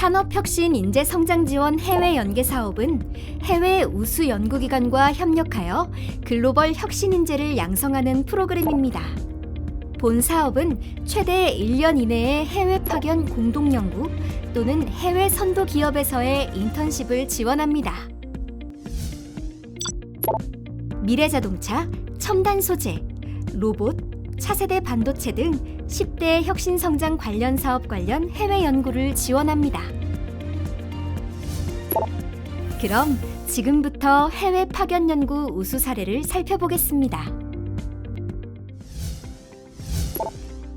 산업혁신 인재 성장 지원 해외 연계 사업은 해외 우수 연구기관과 협력하여 글로벌 혁신 인재를 양성하는 프로그램입니다. 본 사업은 최대 1년 이내의 해외 파견 공동 연구 또는 해외 선도 기업에서의 인턴십을 지원합니다. 미래 자동차, 첨단 소재, 로봇, 차세대 반도체 등 10대 혁신 성장 관련 사업 관련 해외 연구를 지원합니다. 그럼 지금부터 해외 파견 연구 우수 사례를 살펴보겠습니다.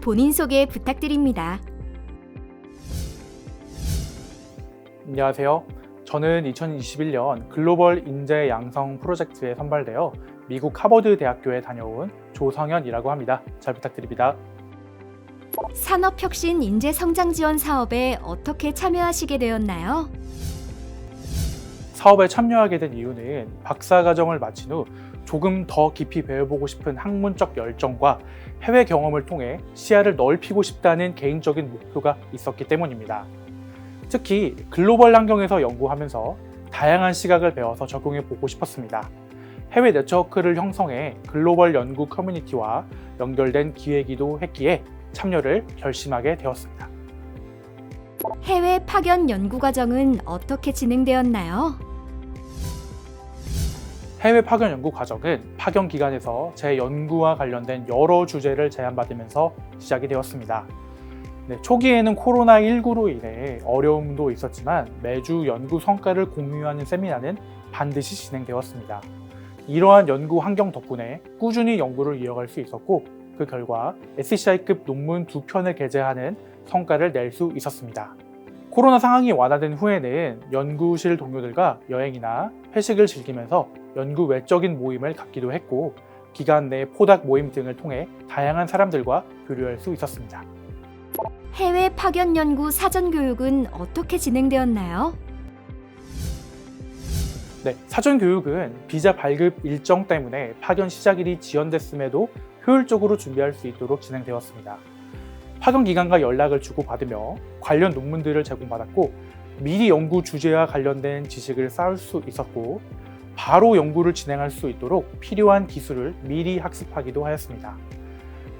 본인 소개 부탁드립니다. 안녕하세요. 저는 2021년 글로벌 인재 양성 프로젝트에 선발되어 미국 하버드 대학교에 다녀온 조성현이라고 합니다. 잘 부탁드립니다. 산업혁신 인재 성장 지원 사업에 어떻게 참여하시게 되었나요? 사업에 참여하게 된 이유는 박사 과정을 마친 후 조금 더 깊이 배워보고 싶은 학문적 열정과 해외 경험을 통해 시야를 넓히고 싶다는 개인적인 목표가 있었기 때문입니다. 특히 글로벌 환경에서 연구하면서 다양한 시각을 배워서 적용해 보고 싶었습니다. 해외 네트워크를 형성해 글로벌 연구 커뮤니티와 연결된 기획이기도 했기에 참여를 결심하게 되었습니다. 해외 파견 연구 과정은 어떻게 진행되었나요? 해외 파견 연구 과정은 파견 기관에서 제 연구와 관련된 여러 주제를 제안받으면서 시작이 되었습니다. 네, 초기에는 코로나19로 인해 어려움도 있었지만 매주 연구 성과를 공유하는 세미나는 반드시 진행되었습니다. 이러한 연구 환경 덕분에 꾸준히 연구를 이어갈 수 있었고 그 결과 SCI급 논문 두 편을 게재하는 성과를 낼 수 있었습니다. 코로나 상황이 완화된 후에는 연구실 동료들과 여행이나 회식을 즐기면서 연구 외적인 모임을 갖기도 했고 기간 내 포닥 모임 등을 통해 다양한 사람들과 교류할 수 있었습니다. 해외 파견 연구 사전 교육은 어떻게 진행되었나요? 네, 사전 교육은 비자 발급 일정 때문에 파견 시작일이 지연됐음에도 효율적으로 준비할 수 있도록 진행되었습니다. 파견 기관과 연락을 주고받으며 관련 논문들을 제공받았고 미리 연구 주제와 관련된 지식을 쌓을 수 있었고 바로 연구를 진행할 수 있도록 필요한 기술을 미리 학습하기도 하였습니다.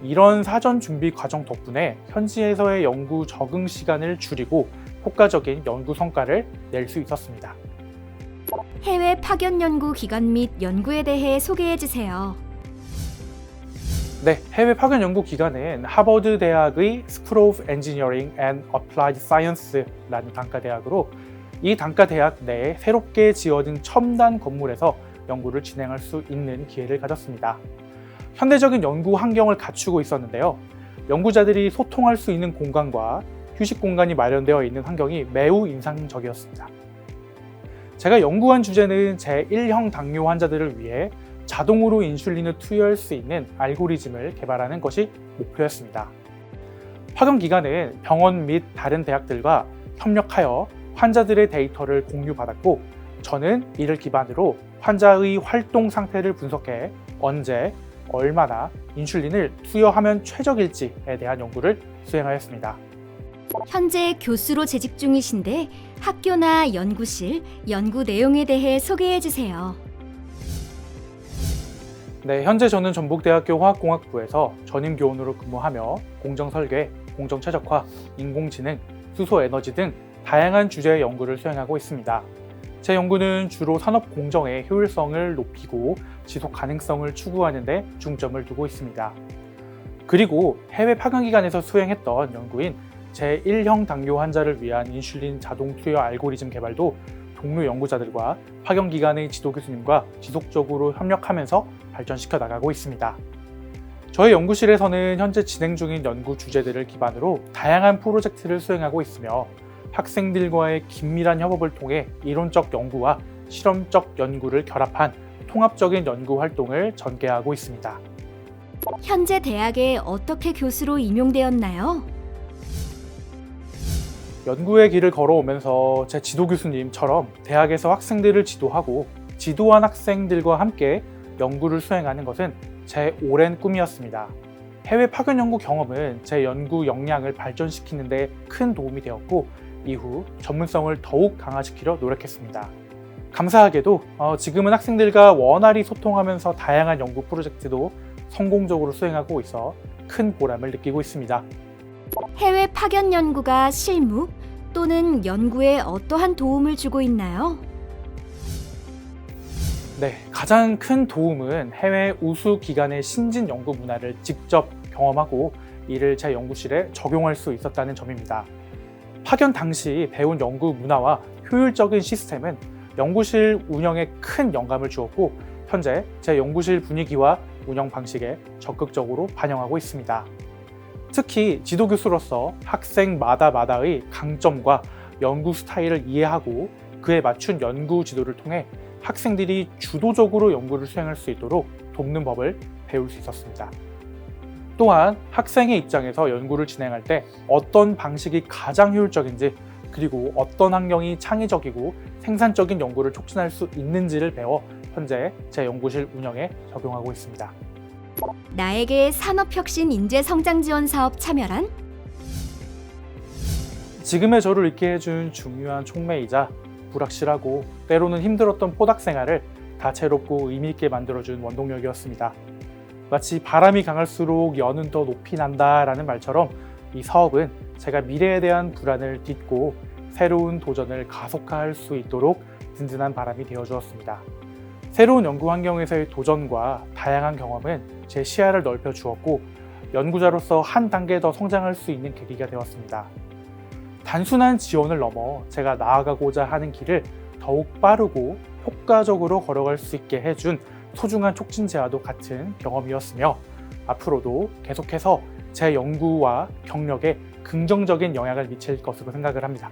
이런 사전 준비 과정 덕분에 현지에서의 연구 적응 시간을 줄이고 효과적인 연구 성과를 낼 수 있었습니다. 해외 파견 연구 기관 및 연구에 대해 소개해 주세요. 네, 해외 파견 연구 기관은 하버드 대학의 School of Engineering and Applied Science라는 단과 대학으로 이 단과 대학 내에 새롭게 지어진 첨단 건물에서 연구를 진행할 수 있는 기회를 가졌습니다. 현대적인 연구 환경을 갖추고 있었는데요. 연구자들이 소통할 수 있는 공간과 휴식 공간이 마련되어 있는 환경이 매우 인상적이었습니다. 제가 연구한 주제는 제1형 당뇨 환자들을 위해 자동으로 인슐린을 투여할 수 있는 알고리즘을 개발하는 것이 목표였습니다. 파견 기관은 병원 및 다른 대학들과 협력하여 환자들의 데이터를 공유받았고 저는 이를 기반으로 환자의 활동 상태를 분석해 언제, 얼마나 인슐린을 투여하면 최적일지에 대한 연구를 수행하였습니다. 현재 교수로 재직 중이신데 학교나 연구실, 연구 내용에 대해 소개해 주세요. 네, 현재 저는 전북대학교 화학공학부에서 전임 교원으로 근무하며 공정 설계, 공정 최적화, 인공지능, 수소 에너지 등 다양한 주제의 연구를 수행하고 있습니다. 제 연구는 주로 산업 공정의 효율성을 높이고 지속 가능성을 추구하는 데 중점을 두고 있습니다. 그리고 해외 파견 기관에서 수행했던 연구인 제1형 당뇨 환자를 위한 인슐린 자동 투여 알고리즘 개발도 동료 연구자들과 파견 기관의 지도 교수님과 지속적으로 협력하면서 발전시켜 나가고 있습니다. 저희 연구실에서는 현재 진행 중인 연구 주제들을 기반으로 다양한 프로젝트를 수행하고 있으며 학생들과의 긴밀한 협업을 통해 이론적 연구와 실험적 연구를 결합한 통합적인 연구 활동을 전개하고 있습니다. 현재 대학에 어떻게 교수로 임용되었나요? 연구의 길을 걸어오면서 제 지도 교수님처럼 대학에서 학생들을 지도하고 지도한 학생들과 함께 연구를 수행하는 것은 제 오랜 꿈이었습니다. 해외 파견 연구 경험은 제 연구 역량을 발전시키는 데 큰 도움이 되었고 이후 전문성을 더욱 강화시키려 노력했습니다. 감사하게도 어, 지금은 학생들과 원활히 소통하면서 다양한 연구 프로젝트도 성공적으로 수행하고 있어 큰 보람을 느끼고 있습니다. 해외 파견 연구가 실무 또는 연구에 어떠한 도움을 주고 있나요? 네, 가장 큰 도움은 해외 우수 기관의 신진 연구 문화를 직접 경험하고 이를 제 연구실에 적용할 수 있었다는 점입니다. 파견 당시 배운 연구 문화와 효율적인 시스템은 연구실 운영에 큰 영감을 주었고 현재 제 연구실 분위기와 운영 방식에 적극적으로 반영하고 있습니다. 특히 지도 교수로서 학생마다마다의 강점과 연구 스타일을 이해하고 그에 맞춘 연구 지도를 통해 학생들이 주도적으로 연구를 수행할 수 있도록 돕는 법을 배울 수 있었습니다. 또한 학생의 입장에서 연구를 진행할 때 어떤 방식이 가장 효율적인지 그리고 어떤 환경이 창의적이고 생산적인 연구를 촉진할 수 있는지를 배워 현재 제 연구실 운영에 적용하고 있습니다. 나에게 산업혁신 인재 성장 지원 사업 참여란? 지금의 저를 있게 해준 중요한 촉매이자 불확실하고 때로는 힘들었던 포닥 생활을 다채롭고 의미 있게 만들어준 원동력이었습니다. 마치 바람이 강할수록 연은 더 높이 난다라는 말처럼 이 사업은 제가 미래에 대한 불안을 딛고 새로운 도전을 가속화할 수 있도록 든든한 바람이 되어 주었습니다. 새로운 연구 환경에서의 도전과 다양한 경험은 제 시야를 넓혀 주었고 연구자로서 한 단계 더 성장할 수 있는 계기가 되었습니다. 단순한 지원을 넘어 제가 나아가고자 하는 길을 더욱 빠르고 효과적으로 걸어갈 수 있게 해준 소중한 촉진제와도 같은 경험이었으며 앞으로도 계속해서 제 연구와 경력에 긍정적인 영향을 미칠 것으로 생각을 합니다.